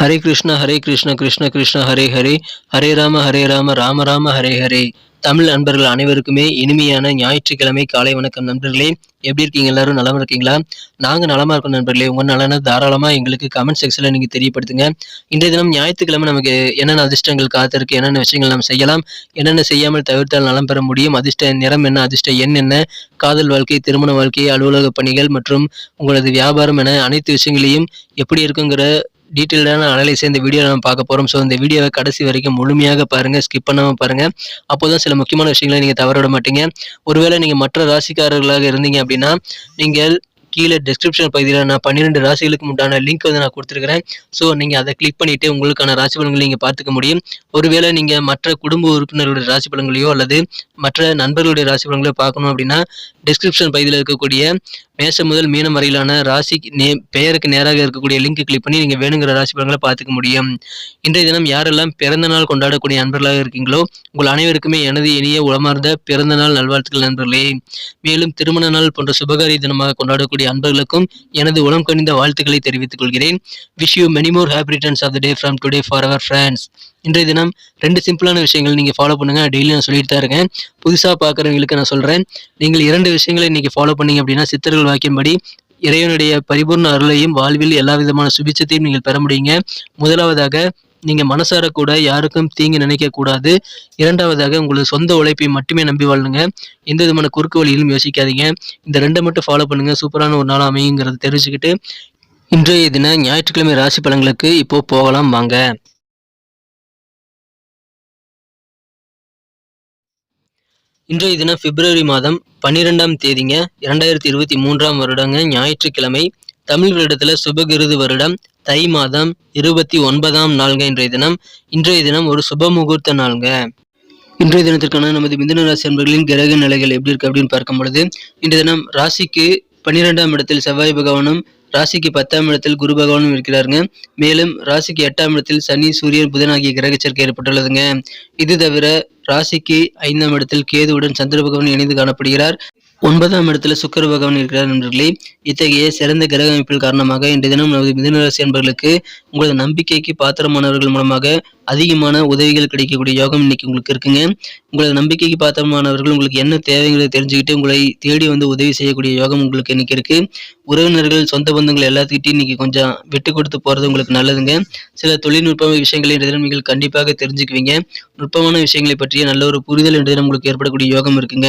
ஹரே கிருஷ்ண ஹரே கிருஷ்ண கிருஷ்ண கிருஷ்ண ஹரே ஹரே. ஹரே ராம ஹரே ராம ராம ராம ஹரே ஹரே. தமிழ் நண்பர்கள் அனைவருக்குமே இனிமையான ஞாயிற்றுக்கிழமை காலை வணக்கம் நண்பர்களே. எப்படி இருக்கீங்க எல்லாரும்? நலமா இருக்கீங்களா? நாங்க நலமா இருக்கோம் நண்பர்களே. உங்க நலனை தாராளமா எங்களுக்கு கமெண்ட் செக்ஷன்ல நீங்க தெரியப்படுத்துங்க. இன்றைய தினம் ஞாயிற்றுக்கிழமை நமக்கு என்னென்ன அதிர்ஷ்டங்கள் காத்திருக்கு என்னென்ன விஷயங்கள் நாம் செய்யலாம் என்னென்ன செய்யாமல் தவிர்த்தால் நலம் பெற முடியும் அதிர்ஷ்ட நிறம் என்ன அதிர்ஷ்ட எண் என்ன காதல் வாழ்க்கை திருமண வாழ்க்கை அலுவலக பணிகள் மற்றும் உங்களது வியாபாரம் என அனைத்து விஷயங்களையும் எப்படி இருக்குங்கிற டீட்டெயில்டான அனலைஸ் இந்த வீடியோ நம்ம பார்க்க போகிறோம் ஸோ இந்த வீடியோவை கடைசி வரைக்கும் முழுமையாக பாருங்கள் ஸ்கிப் பண்ணாமல் பாருங்கள் அப்போ தான் சில முக்கியமான விஷயங்களை நீங்கள் தவற விட மாட்டீங்க. ஒருவேளை நீங்கள் மற்ற ராசிக்காரர்களாக இருந்தீங்க அப்படின்னா நீங்கள் கீழே டிஸ்கிரிப்ஷன் பகுதியில் நான் பன்னிரெண்டு ராசிகளுக்கு உண்டான லிங்க் வந்து நான் கொடுத்துருக்கிறேன். ஸோ நீங்கள் அதை கிளிக் பண்ணிவிட்டு உங்களுக்கான ராசி பலன்களை நீங்கள் பார்த்துக்க முடியும். ஒருவேளை நீங்கள் மற்ற குடும்ப உறுப்பினர்களுடைய ராசி பலன்களையோ அல்லது மற்ற நண்பர்களுடைய ராசி பலன்களையோ பார்க்கணும் அப்படின்னா டிஸ்கிரிப்ஷன் பகுதியில் இருக்கக்கூடிய மேசம் முதல் மீனம் வரையிலான ராசி நே பெயருக்கு நேராக இருக்கக்கூடிய லிங்க் கிளிக் பண்ணி நீங்கள் வேணுங்கிற ராசி பலன்களை பார்த்துக்க முடியும். இன்றைய தினம் யாரெல்லாம் பிறந்த நாள் கொண்டாடக்கூடிய நண்பர்களாக இருக்கீங்களோ உங்கள் அனைவருக்குமே எனது இனிய உளமார்ந்த பிறந்த நாள் நல்வாழ்த்துக்கள் நண்பர்களே. மேலும் திருமண நாள் போன்ற சுபகாரிய தினமாக கொண்டாடக்கூடிய அன்பர்களுக்கும் எனது உளம் கணிந்த வாழ்த்துக்களை தெரிவித்துக் கொள்கிறேன். Wish you many more happy returns of the day from today for our friends இன்றைய தினம் ரெண்டு சிம்பிளான விஷயங்கள் நீங்கள் ஃபாலோ பண்ணுங்கள் டெய்லி நான் சொல்லிட்டு தான் இருக்கேன். புதுசாக பார்க்குறவங்களுக்கு நான் சொல்கிறேன் நீங்கள் இரண்டு விஷயங்களை இன்றைக்கி ஃபாலோ பண்ணீங்க அப்படின்னா சித்தர்கள் வாக்கியம்படி இறைவனுடைய பரிபூர்ண அருளையும் வாழ்வில் எல்லா விதமான சுபிச்சத்தையும் நீங்கள் பெற முடியுங்க. முதலாவதாக நீங்கள் மனசார கூட யாருக்கும் தீங்கு நினைக்க கூடாது. இரண்டாவதாக உங்களது சொந்த உழைப்பை மட்டுமே நம்பி வாழுங்க. எந்த விதமான குறுக்கு வழியிலும் யோசிக்காதீங்க. இந்த ரெண்டை மட்டும் ஃபாலோ பண்ணுங்கள் சூப்பரான ஒரு நாள் அமையுங்கிறத தெரிஞ்சுக்கிட்டு இன்றைய தின ஞாயிற்றுக்கிழமை ராசி பலன்களுக்கு இப்போது போகலாம். வாங்க. இன்றைய தினம் பிப்ரவரி மாதம் பன்னிரெண்டாம் தேதிங்க இரண்டாயிரத்தி இருபத்தி மூன்றாம் வருடங்க ஞாயிற்றுக்கிழமை தமிழ் வருடத்துல சுபகிருது வருடம் தை மாதம் இருபத்தி ஒன்பதாம் நாள்ங்க இன்றைய தினம். இன்றைய தினம் ஒரு சுப முகூர்த்த நாள்ங்க. இன்றைய தினத்திற்கான நமது மிதன ராசி அன்பர்களின் கிரக நிலைகள் எப்படி இருக்கு அப்படின்னு பார்க்கும் பொழுது இன்றைய தினம் ராசிக்கு பன்னிரெண்டாம் இடத்தில் செவ்வாய் பகவானும் ராசிக்கு பத்தாம் இடத்தில் குரு பகவானும் இருக்கிறாருங்க. மேலும் ராசிக்கு எட்டாம் இடத்தில் சனி சூரியன் புதன் ஆகிய கிரக ஏற்பட்டுள்ளதுங்க. இது தவிர ராசிக்கு ஐந்தாம் இடத்தில் கேதுவுடன் சந்திர பகவான் இணைந்து காணப்படுகிறார். ஒன்பதாம் இடத்துல சுக்கர பகவான் இருக்கிறார் நண்பர்களே. இத்தகைய சிறந்த கிரக அமைப்பின் காரணமாக இன்றைய தினம் நமது மிதனராசி என்பவர்களுக்கு உங்களது நம்பிக்கைக்கு பாத்திரமானவர்கள் மூலமாக அதிகமான உதவிகள் கிடைக்கக்கூடிய யோகம் இன்னைக்கு உங்களுக்கு இருக்குங்க. உங்களது நம்பிக்கைக்கு பாத்திரமானவர்கள் உங்களுக்கு என்ன தேவைங்களை தெரிஞ்சுக்கிட்டு உங்களை தேடி வந்து உதவி செய்யக்கூடிய யோகம் உங்களுக்கு இன்னைக்கு இருக்கு. உறவினர்கள் சொந்த பந்தங்கள் எல்லாத்துக்கிட்டையும் இன்னைக்கு கொஞ்சம் விட்டு கொடுத்து போறது உங்களுக்கு நல்லதுங்க. சில தொழில்நுட்ப விஷயங்களை இன்றைய தினம் நீங்கள் கண்டிப்பாக தெரிஞ்சுக்குவீங்க. நுட்பமான விஷயங்களை பற்றிய நல்ல ஒரு புரிதல் இன்றைய தினம் உங்களுக்கு ஏற்படக்கூடிய யோகம் இருக்குங்க.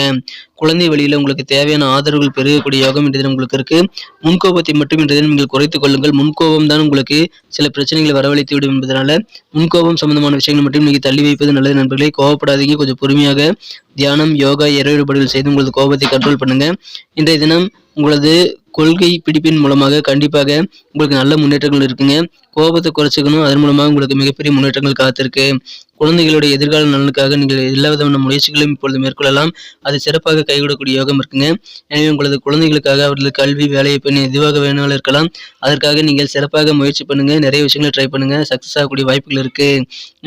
குழந்தை வழியில் உங்களுக்கு தேவையான ஆதரவுகள் பெருகக்கூடிய யோகம் இன்றைய தினம் உங்களுக்கு இருக்கு. முன்கோபத்தை மட்டும் இன்றைய தினம் நீங்கள் குறைத்துக் கொள்ளுங்கள். முன்கோபம் தான் உங்களுக்கு சில பிரச்சனைகளை வரவழைத்து விடும் என்பதனால முன்கோபம் சம்பந்தமான விஷயங்கள் மட்டும் நீங்க தள்ளி வைப்பது நல்லது நண்பர்களே. கோவப்படாதீங்க. கொஞ்சம் பொறுமையாக தியானம் யோகா இறை செய்து உங்களது கோபத்தை கண்ட்ரோல் பண்ணுங்க. இன்றைய தினம் உங்களது கொள்கை பிடிப்பின் மூலமாக கண்டிப்பாக உங்களுக்கு நல்ல முன்னேற்றங்கள் இருக்குங்க. கோபத்தை குறைச்சிக்கணும். அதன் மூலமாக உங்களுக்கு மிகப்பெரிய முன்னேற்றங்கள் காத்திருக்கு. குழந்தைகளுடைய எதிர்கால நலனுக்காக நீங்கள் எல்லா விதமான முயற்சிகளையும் இப்பொழுது மேற்கொள்ளலாம். அது சிறப்பாக கைவிடக்கூடிய யோகம் இருக்குங்க. எனவே உங்களது குழந்தைகளுக்காக அவர்களது கல்வி வேலையை பண்ணி எதுவாக வேணாலும் இருக்கலாம். அதற்காக நீங்கள் சிறப்பாக முயற்சி பண்ணுங்க. நிறைய விஷயங்களை ட்ரை பண்ணுங்க. சக்சஸ் ஆகக்கூடிய வாய்ப்புகள் இருக்கு.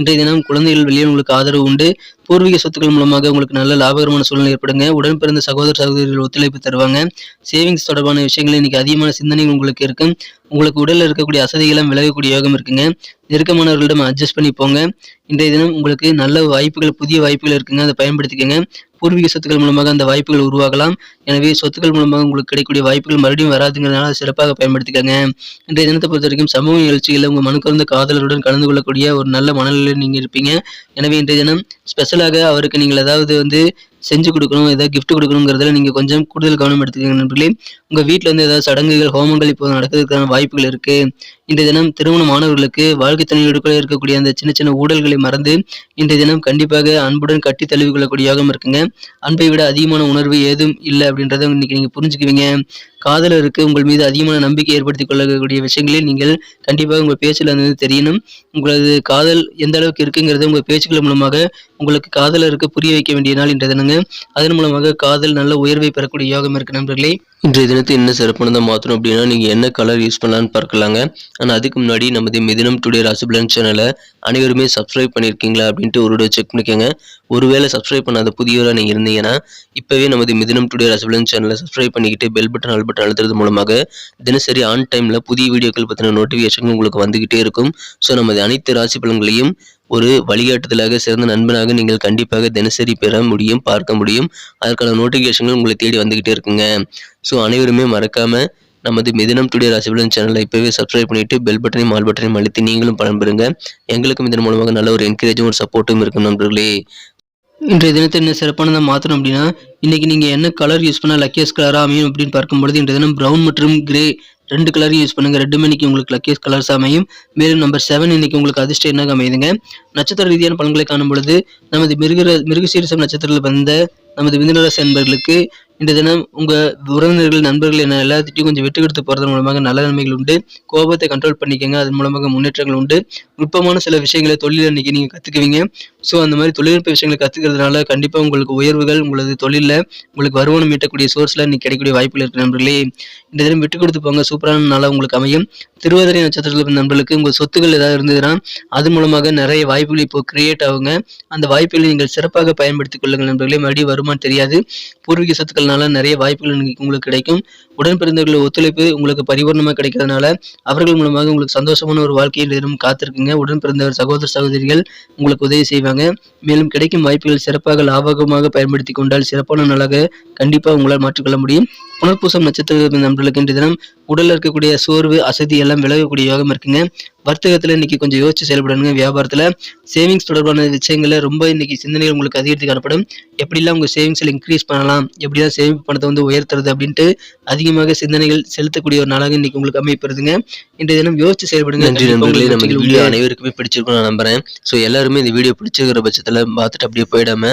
இன்றைய தினம் குழந்தைகள் வெளியே உங்களுக்கு ஆதரவு உண்டு. பூர்வீக சொத்துக்கள் மூலமாக உங்களுக்கு நல்ல லாபகரமான சூழ்நிலை ஏற்படுங்க. உடன் பிறந்த சகோதர சகோதரிகள் ஒத்துழைப்பு தருவாங்க. சேவிங்ஸ் தொடர்பான விஷயங்கள் இன்னைக்கு அதிகமான சிந்தனைகள் உங்களுக்கு இருக்கும். உங்களுக்கு உடலில் இருக்கக்கூடிய அசதிகளும் விலகக்கூடிய யோகம் இருக்குங்க. நெருக்கமானவர்களிடம் அட்ஜஸ்ட் பண்ணி போங்க. இன்றைய தினம் உங்களுக்கு நல்ல வாய்ப்புகள் புதிய வாய்ப்புகள் இருக்குங்க. அதை பயன்படுத்திக்கங்க. பூர்வீக சொத்துக்கள் மூலமாக அந்த வாய்ப்புகள் உருவாகலாம். எனவே சொத்துக்கள் மூலமாக உங்களுக்கு கிடைக்கக்கூடிய வாய்ப்புகள் மறுபடியும் வராதுங்கிறதுனால சிறப்பாக பயன்படுத்திக்கங்க. இன்றைய தினத்தை பொறுத்த வரைக்கும் சமூக நிகழ்ச்சிகளில் உங்கள் மனுக்கறந்த காதலருடன் கலந்து கொள்ளக்கூடிய ஒரு நல்ல மனநிலையில் நீங்கள் இருப்பீங்க. எனவே இன்றைய தினம் ஸ்பெஷலாக அவருக்கு நீங்கள் ஏதாவது வந்து செஞ்சு கொடுக்கணும் ஏதாவது கிஃப்ட் கொடுக்கணுங்கிறதுல நீங்கள் கொஞ்சம் கூடுதல் கவனம் எடுத்துக்கங்க நண்பர்களே. உங்கள் வீட்டில் வந்து ஏதாவது சடங்குகள் ஹோமங்கள் இப்போ நடக்கிறதுக்கான வாய்ப்புகள் இருக்குது இன்றைய தினம் திருமண மாணவர்களுக்கு வாழ்க்கை துணையோடு இருக்கக்கூடிய அந்த சின்ன சின்ன ஊழல்களை மறந்து இன்றைய தினம் கண்டிப்பாக அன்புடன் கட்டி தழுவி கொள்ளக்கூடிய யோகம் இருக்குங்க. அன்பை விட அதிகமான உணர்வு ஏதும் இல்லை அப்படின்றத இன்னைக்கு நீங்கள் புரிஞ்சுக்குவீங்க. காதலருக்கு உங்கள் மீது அதிகமான நம்பிக்கை ஏற்படுத்திக் கொள்ளக்கூடிய விஷயங்களில் நீங்கள் கண்டிப்பாக உங்கள் பேச்சில் வந்து தெரியணும். உங்களது காதல் எந்த அளவுக்கு இருக்குங்கிறது உங்கள் பேச்சுக்கள் மூலமாக உங்களுக்கு காதலருக்கு புரிய வைக்க வேண்டிய நாள் இன்றைய தினங்க. அதன் மூலமாக காதல் நல்ல உயர்வை பெறக்கூடிய யோகம் இருக்கு நண்பர்களே. இன்றைய தினத்தை என்ன சிறப்பானதாக மாற்றணும் அப்படின்னா நீங்கள் என்ன கலர் யூஸ் பண்ணலான்னு பார்க்கலாங்க. ஆனால் அதுக்கு முன்னாடி நமது மிதினம் டுடே ராசிபலன் சேனலை அனைவருமே சப்ஸ்கிரைப் பண்ணியிருக்கீங்களா அப்படின்ட்டு ஒரு செக் பண்ணிக்கோங்க. ஒருவேளை சப்ஸ்கிரைப் பண்ணாத புதியவராக நீங்கள் இருந்தீங்கன்னா இப்போவே நமது மிதினம் டுடே ராசிபலன் சேனலை சப்ஸ்கிரைப் பண்ணிக்கிட்டு பெல் பட்டன் ஆல் பட்டன் அழுத்துறது மூலமாக தினசரி ஆன் டைமில் புதிய வீடியோக்கள் பற்றின நோட்டிஃபிகேஷன் உங்களுக்கு வந்துக்கிட்டே இருக்கும். ஸோ நமது அனைத்து ராசி பலன்களையும் ஒரு வழிகாட்டுதலாக சிறந்த நண்பனாக நீங்கள் கண்டிப்பாக தினசரி பெற முடியும் பார்க்க முடியும். அதற்கான நோட்டிஃபிகேஷன்கள் உங்களை தேடி வந்துக்கிட்டே இருக்குங்க. ஸோ அனைவருமே மறக்காமல் நமது மிதனம் டுடே ராசிபலன் சேனலை இப்போவே சப்ஸ்கிரைப் பண்ணிவிட்டு பெல் பட்டனையும் மால் பட்டனையும் அழுத்தி நீங்களும் பலன் பெறுங்க. எங்களுக்கும் இதன் மூலமாக நல்ல ஒரு என்கரேஜும் ஒரு சப்போர்ட்டும் இருக்கும் நண்பர்களே. இன்றைய தினத்தை என்ன சிறப்பானதாக மாற்றணும் அப்படின்னா இன்றைக்கி நீங்கள் என்ன கலர் யூஸ் பண்ணால் லக்கியஸ் கலராக அமையும் அப்படின்னு பார்க்கும்பொழுது இன்றைய தினம் ப்ரௌன் மற்றும் கிரே ரெண்டு கலரையும் யூஸ் பண்ணுங்க. ரெண்டுமே மணிக்கு உங்களுக்கு லக்கியஸ் கலர்ஸ் அமையும் மேலும் நம்பர் செவன் இன்னைக்கு உங்களுக்கு அதிர்ஷ்டம் என்ன அமையுதுங்க? நட்சத்திர ரீதியான பலன்களை காணும் பொழுது நமது மிருக மிருகசீரிசம் நட்சத்திரத்தில் வந்த நமது மிதுனராசி அன்பர்களுக்கு இந்த தினம் உங்க உறவினர்கள் நண்பர்கள் என எல்லாத்திட்டையும் கொஞ்சம் விட்டு கொடுத்து போறது மூலமாக நல்ல நன்மைகள் உண்டு. கோபத்தை கண்ட்ரோல் பண்ணிக்கங்க. அதன் மூலமாக முன்னேற்றங்கள் உண்டு. நுட்பமான சில விஷயங்களை தொழில் இன்னைக்கு நீங்க கத்துக்குவீங்க. ஸோ அந்த மாதிரி தொழில்நுட்ப விஷயங்களை கத்துக்கிறதுனால கண்டிப்பா உங்களுக்கு உயர்வுகள் உங்களது தொழிலில் உங்களுக்கு வருமானம் ஈட்டக்கூடிய சோர்ஸ்ல இன்னைக்கு கிடைக்கக்கூடிய வாய்ப்புகள் இருக்கு நண்பர்களே. இந்த தினம் விட்டு கொடுத்து போங்க. சூப்பரான நாளாக உங்களுக்கு அமையும். திருவாதிரை நட்சத்திரத்தில் நண்பர்களுக்கு உங்கள் சொத்துக்கள் ஏதாவது இருந்ததுன்னா அது மூலமாக நிறைய வாய்ப்புகள் இப்போ கிரியேட் ஆகுங்க. அந்த வாய்ப்புகளை நீங்கள் சிறப்பாக பயன்படுத்திக் கொள்ளுங்கள் நண்பர்களே. மறுபடியும் வருமானம் தெரியாது. பூர்வீக இருக்கிறதுனால நிறைய வாய்ப்புகள் உங்களுக்கு கிடைக்கும். உடன் பிறந்தவர்கள் ஒத்துழைப்பு உங்களுக்கு பரிபூர்ணமாக கிடைக்கிறதுனால அவர்கள் மூலமாக உங்களுக்கு சந்தோஷமான ஒரு வாழ்க்கையில் தினம் காத்திருக்குங்க. உடன் பிறந்தவர் சகோதர சகோதரிகள் உங்களுக்கு உதவி செய்வாங்க. மேலும் கிடைக்கும் வாய்ப்புகள் சிறப்பாக லாபகமாக பயன்படுத்தி கொண்டால் சிறப்பான நாளாக கண்டிப்பாக உங்களால் மாற்றிக்கொள்ள முடியும். புனர்பூசம் நட்சத்திர நண்பர்களுக்கு இன்று தினம் உடலில் இருக்கக்கூடிய சோர்வு அசதி எல்லாம் விலகக்கூடிய யோகம் இருக்குங்க. வர்த்தகத்தில் இன்னைக்கு கொஞ்சம் யோசிச்சு செயல்படணுங்க. வியாபாரத்தில் சேவிங்ஸ் தொடர்பான விஷயங்களில் ரொம்ப இன்னைக்கு சிந்தனைகள் உங்களுக்கு அதிகரித்து காணப்படும். எப்படிலாம் உங்கள் சேவிங்ஸ்ல இன்க்ரீஸ் பண்ணலாம்? எப்படிலாம் சேவிங் பணத்தை வந்து உயர்த்துறது அப்படின்ட்டு அதிகமாக சிந்தனைகள் செலுத்தக்கூடிய ஒரு நாளாக இன்னைக்கு உங்களுக்கு அமைப்பெறுதுங்க இன்றைய தினம் யோசிச்சு செயல்படுங்க. நன்றி நண்பர்களே. நம்ம வீடியோ. அனைவருக்குமே பிடிச்சிருக்கும் நான் நம்புறேன். ஸோ எல்லாருமே இந்த வீடியோ பிடிச்சிருக்கிற பட்சத்தில் பார்த்துட்டு அப்படியே போயிடாம